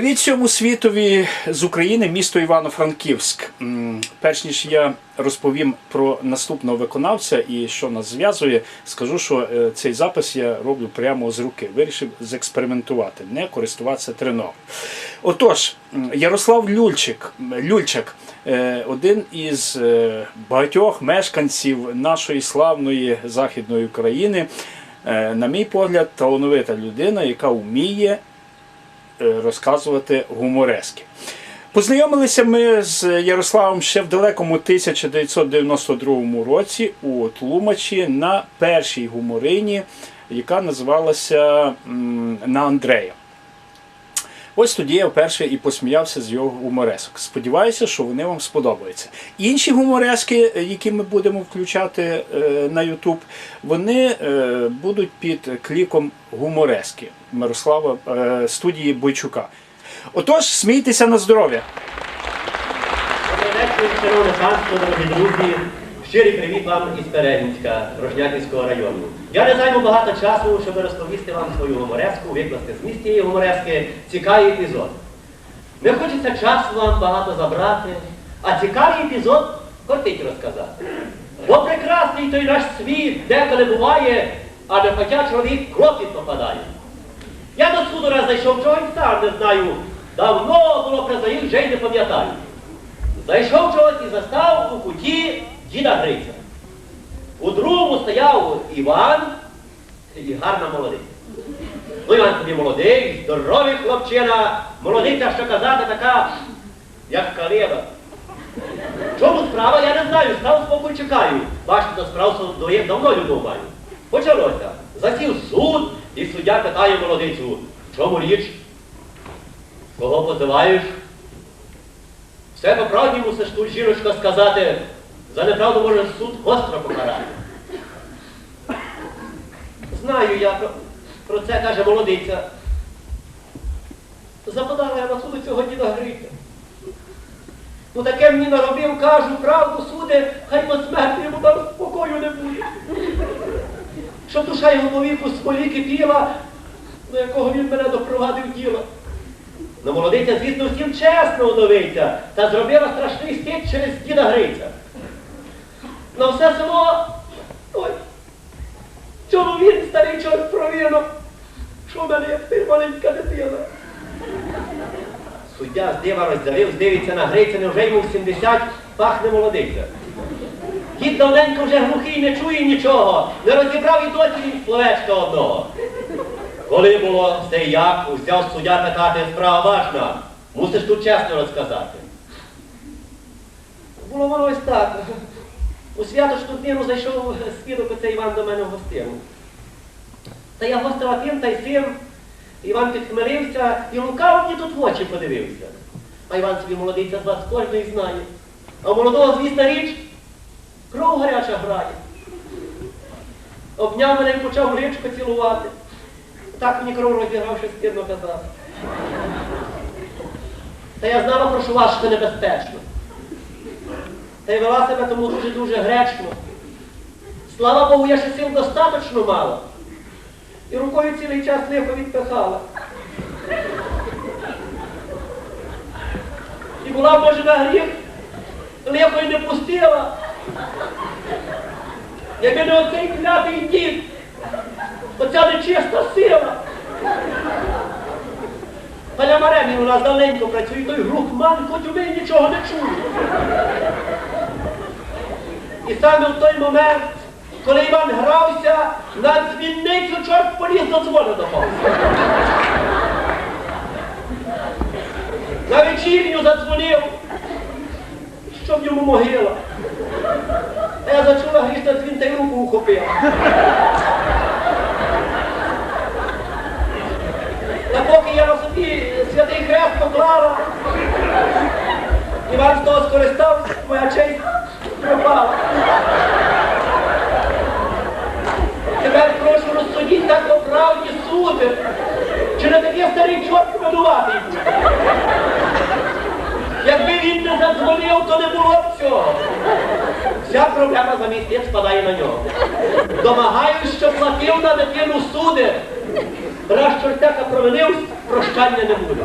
Привіт всьому світові з України, місто Івано-Франківськ. Перш ніж я розповім про наступного виконавця і що нас зв'язує, скажу, що е, цей запис я роблю прямо з руки. Вирішив зекспериментувати, не користуватися треном. Отож, Ярослав Люльчик, Люльчак, е, один із е, багатьох мешканців нашої славної західної України. На мій погляд, талановита людина, яка вміє розказувати гуморески. Познайомилися ми з Ярославом ще в далекому 1992 році у Тлумачі на першій гуморині, яка називалася На Андрея. Ось тоді я вперше і посміявся з його гуморесок. Сподіваюся, що вони вам сподобаються. Інші гуморески, е, які ми будемо включати е, на YouTube, вони е, будуть під кліком гуморески Мирослава е, студії Бойчука. Отож, смійтеся на здоров'я! Шановне дорогі друзі. Щирий привіт вам із Перегінська, Рожнятівського району. Я не займу багато часу, щоб розповісти вам свою гумореску, викласти зміст цієї гуморески, цікавий епізод. Не хочеться часу вам багато забрати, а цікавий епізод хотіть розказати. Бо прекрасний той наш світ деколи буває, а не хоча чоловік кропіт попадає. Я до суду раз зайшов, чого й сам не знаю. Давно було признають, вже й не пам'ятаю. Зайшов чогось і застав у куті діда Гриця. У другому стояв Іван і гарна молодиця. Ну, Іван собі молодий, здоровий хлопчина, молодиця, що казати, така, як калина. Чому справа, я не знаю, став спокій чекаю. Бачите, до справ доєм давно любов маю. Почалося. Засів суд, і суддя питає молодицю, в чому річ? Кого позиваєш? Все по правді мусиш тут, жіночка, сказати. За неправду може суд гостро покарати. Знаю я про, про це, каже молодиця. Западала я на суду цього діда Гриця. Ну таке мені наробив, кажу, правду суде, хай по смерті йому там спокою не буде. Щоб душа його віку смолі кипіла, до якого він мене допровадив діло. Ну, молодиця, звісно, всім чесно удовиця, та зробила страшний стіт через діда Гриця. На все село, ой, чому він, старий чорт провірно, що в мене як ти маленька дитина. Суддя з дива роздявив, здивиться на Гриця, невже йому в 70 пахне молодиця. Дід давненько вже глухий не чує нічого, не розібрав і словечка одного. Коли було все як, взяв суддя питати, справа важна. Мусиш тут чесно розказати. Було воно ось так. У святочну днину зайшов свідок оцей Іван до мене в гостину. Та я гостила тим та й сим. Іван підхмелився і лукаво мені тут в очі подивився. А Іван собі молодиця з вас кожний знає. А молодого, звісна річ, кров гаряча грає. Обняв мене і почав річку цілувати. Так мені кров розіграв, що стидно казав. Та я знала, вас, що це небезпечно. Та й вела себе тому дуже-дуже гречно. Слава Богу, я ще сил достаточно мала. І рукою цілий час лихо відпихала. І була, може, на гріх, лихо й не пустила. Якби не оцей клятий дід, оця нечиста сила. Паля Маремі у нас давненько працює, той глухман, хоч у мене нічого не чує. І саме в той момент, коли Іван грався, на дзвінницю чорт поліз до дзвону. На вечірню задзвонив, щоб йому могила. А я зачула грішна дзвін та й руку ухопила. Та поки я на собі святий хрест поклала, Іван з того скористався, моя честь пропала. Тепер прошу розсудіть так по правді суди. Чи не такий старий чорт винуватий? Якби він не задзвонив, то не було б цього. Вся проблема за місяць спадає на нього. Домагаюсь, що платив на дитину суди. Раз чортяка провинився, прощання не буде.